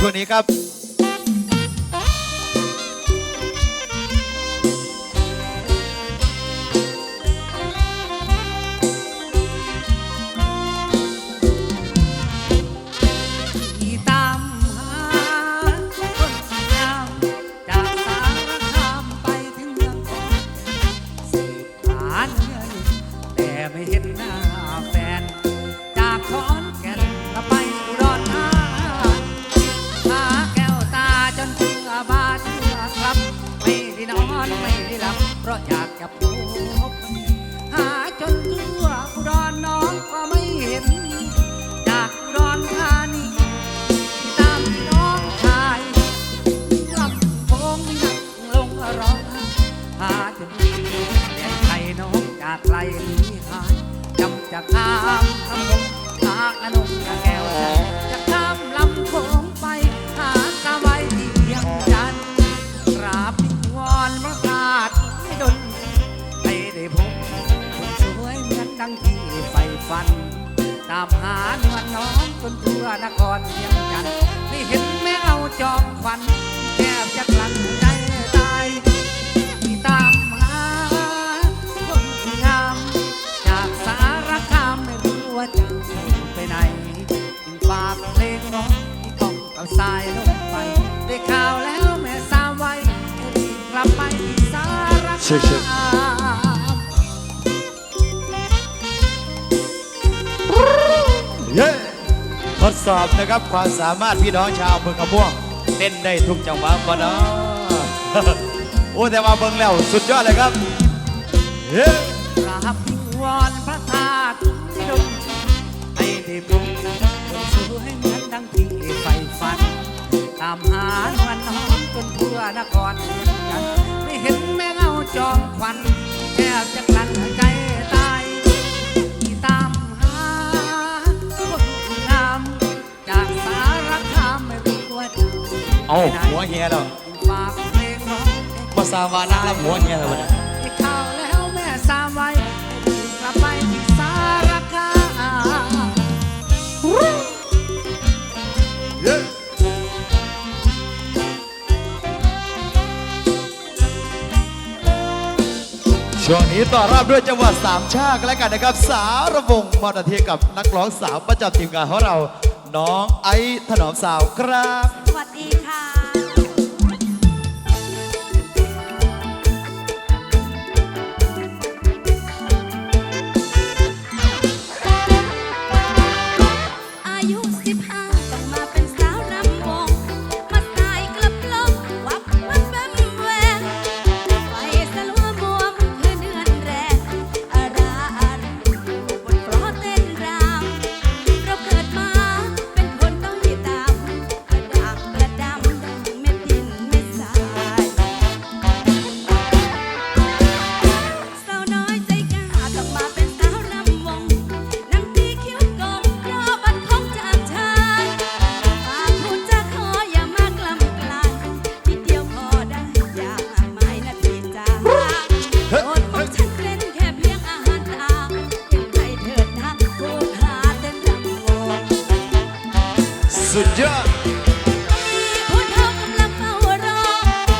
ช่วงนี้ครับตีตามหาคนงามจากสารคามไปถึงเมืองทองสืบหาเนื้ออยู่แต่ไม่เห็นหน้า ราะอยากจะพบหาจนทั่วอุดรน้องก็ไม่เห็นจ ฝัน ตามหาเนวลน้องจนทั่วนครเพียงจันทร์ไม่เห็นแม่เอาจอมควันแทบจะกลั้นใจตายมีตามหาคนที่งาม จากสารคามไม่รู้ว่าจะไปไหนจึงฝากเพลงร้องที่ต้องกับสายลงไปได้ข่าวแล้วแม่สาวไว้รีบกลับไปที่สารคาม ทดสอบนะครับความสามารถพี่น้องชาวอำเมืองขม่วงเต้นได้ทุกจังหวะบ่เนาะโอ้แต่ว่าเบิ่งแล้วสุดยอดเลยครับเย้กราบวอนพระธาตุที่ดลให้ได้พบคนสวยเหมือนดังที่ใฝ่ฝัน ตามหานวลน้องจนทั่วนครเมืองจันไม่เห็นแม่เงาจอมควันแทบจะกลั้นใจ เอาไปไหนหัวเฮียแล้วฝากเพลงร้องภาษาวานังรับหัวเฮียแล้วเนี่ยให้ข่าวแล้วแม่สามไว้ให้รีบกลับไปที่สารคามเย้ช่วงนี้ต่อรับด้วยจังหวัดสามชาติกันแล้วกันนะครับ สารวงศ์มอนาเทียกับนักร้องสาวประจำทีมงานของเรา น้องไอซ์ถนอมสาวครับ สวัสดี สุดยอดผู้เฒ่ากำลังเฝ้ารอ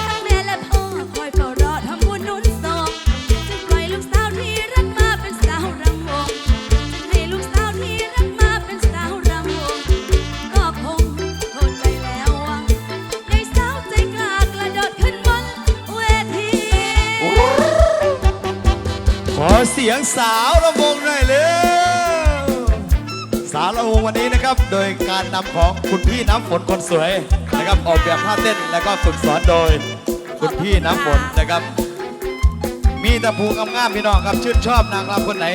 ทั้งแม่และพ่อคอยเฝ้ารอทำบุญหนุนส่งจึงปล่อยลูกสาวที่รักมาเป็นสาวรำวงจึงให้ลูกสาวที่รักมาเป็นสาวรำวงก็คงเข้าใจแล้วว่าในสาวใจกล้ากระโดดขึ้นบนเวที ขอเสียงสาวระ วันนี้นะครับ โดยการนำของคุณพี่น้ำฝนคนสวยนะครับ ออกแบบท่าเต้นแล้วก็ฝึกสอนโดยคุณพี่น้ำฝนนะครับ มีตะพูงามๆพี่น้องครับชื่นชอบนางรำคนไหน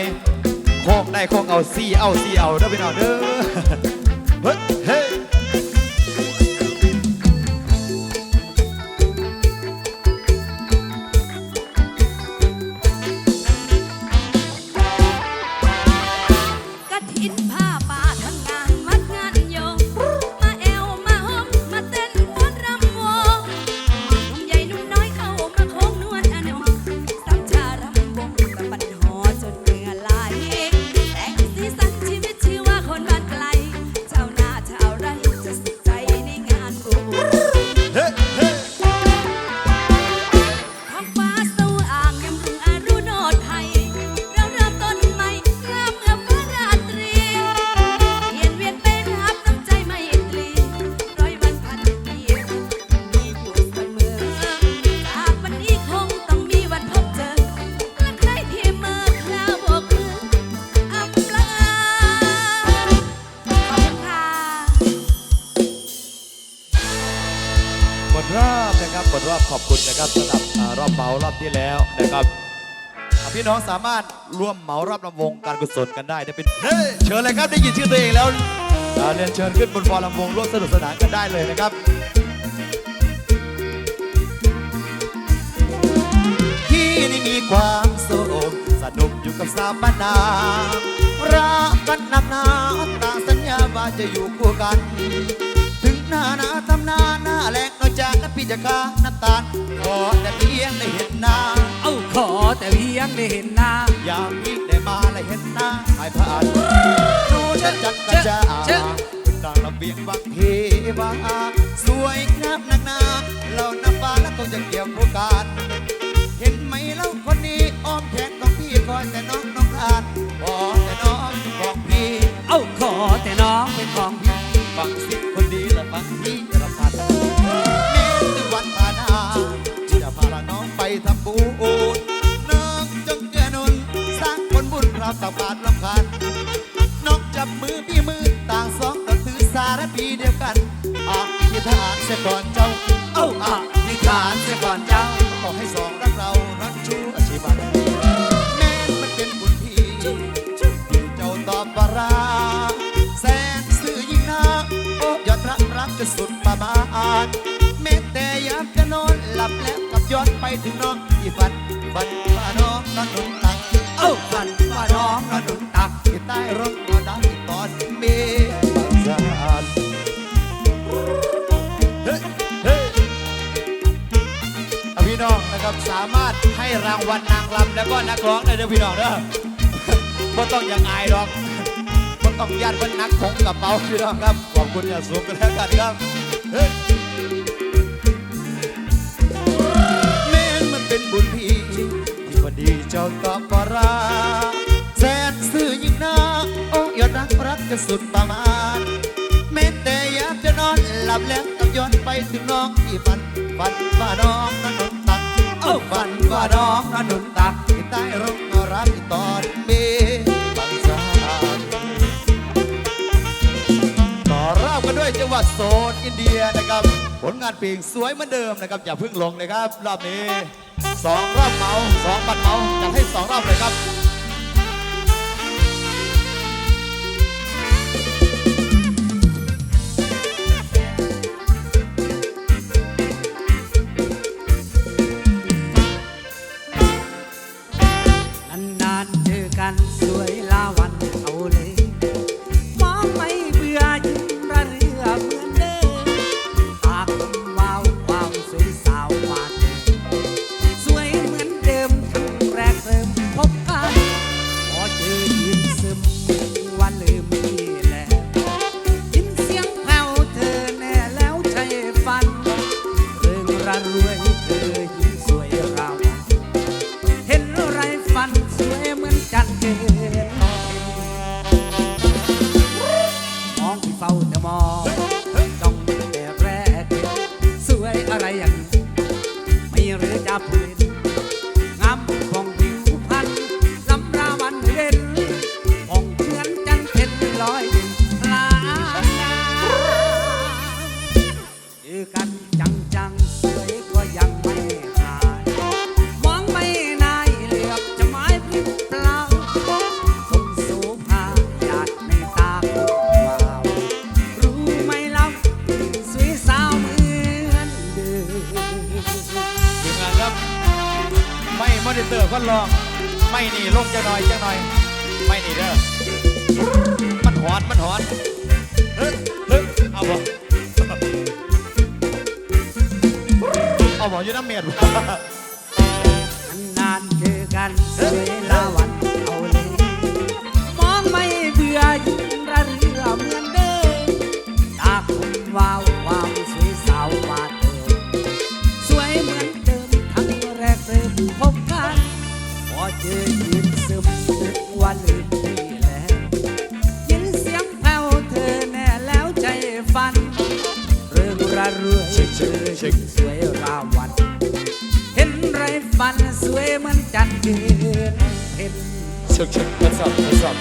โคกได้โคกเอาซี่เอาซี่เอาเด้อพี่น้องเด้อเฮ้ย นะครับสำหรับรอบเหมารอบที่แล้วนะครับพี่น้องสามารถร่วมเหมารอบลำวงการกุศลกันได้ได้เป็นเฮ้ยเชิญเลยครับได้ยินชื่อตัวเองแล้วเรียนเชิญขึ้นบนฟอร์ลำวงร่วมสนุกสนานกันได้เลยนะครับที่นี่มีความสุขสนุกอยู่กับสาวบ้านารักกันนักหนาต่างสัญญาว่าจะอยู่คู่กัน ถึงหน้าหนาทำหน้าหน้าแรงนอก จากนั้นพี่จะฆ่าน้ำตาล ขอแต่เพียงได้เห็นหน้า เอ้าขอแต่เพียงได้เห็นหน้า อยากพี่ได้มาและเห็นหน้าหายผ่านดูฉันจัดกระจาเจ๊ะดังระเบียงบางเทวาสวยงามนักหนาเราน้ำฟ้าและคงจะเกี่ยวคู่กันเห็นไหมเล่าคนนี้อ้อมแขนของพี่คอยแต่น้องน้องอ่าน ฐานเสียก่อนเจ้าเอ้าอะนิทานเสียก่อนเจ้าขอให้สองรักเรารักชูอาชีพนแม้มันเป็นบุญพี่เจ้าตอบปาราแสนสื่อยิ่งนาโอ้ยอดรักรักจะสุดประมาณแม้แต่ยามจะนอนหลับแล้วกับย้อนไปถึงน้องที่ฝันฝันว่าน้องนอนน วัลนางรำแล้วก็นักร้องได้เด้อพี่น้องเด้อบ่ต้องอย่างอายดอกบ่ต้องญาติเพิ่นนักของกระเป๋าพี่น้องครับ ขอบคุณอย่าสูงกันแล้วกันครับเฮ้ยแม้นมันเป็นบุญพี่ที่พอดีเจ้าตอบปาราแสนซื่อยิ่งนักโอ้ยอดรักรักจะสุดประมาณแม้แต่ยามจะนอนหลับแล้วกับย้อนไปถึงน้องที่ฝันฝันว่าน้องนั้นนนตักเอ้าฝันว่าน้อง ผลงานเพลงสวยเหมือนเดิมนะครับ อย่าเพิ่งลงเลยครับ รอบนี้สองรอบเมาสองปัดเมาจัดให้สองรอบเลยครับ อนิเตอร์ก็ลอง ไม่หนีลงจะหน่อยจะหน่อย ไม่หนีเด้อมันหอนมันหอนเฮ้เฮ้เอาบ่เอาบ่อยู่น้ำเมียดนานเจอกันสวลาวันเอาเลยมองไม่เบื่อ มันสวยเหมือนจันทร์เดือนเห็นช็คเช็คทดสอบทดสอบ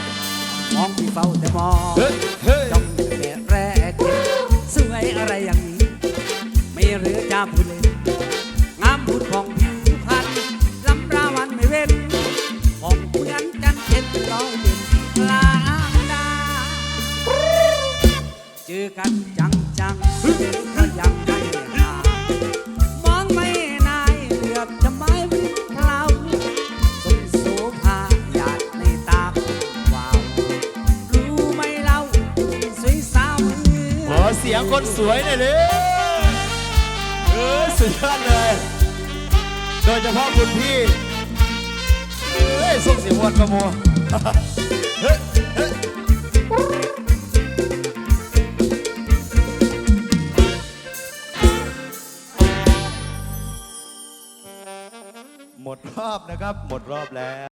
มองพี่เฝ้าแต่มองเฮ้ยเฮ้ยจ้องแต่แรกเห็นสวยอะไรอย่างนี้ ไม่เหรือจะพูดเล่นงามพูดของผิวพรรณลำราวันไม่เว้นของเพื่อนกันเห็นเราเป็นกลางดาเจอกันจังจัง สียงคนสวยหน่อยเลยเออสุดยอดเลย โดยเฉพาะคุณพี่เฮ้ยส่งเสียงวันกระโมเฮ้ยเฮ้ยหมดรอบนะครับ หมดรอบแล้ว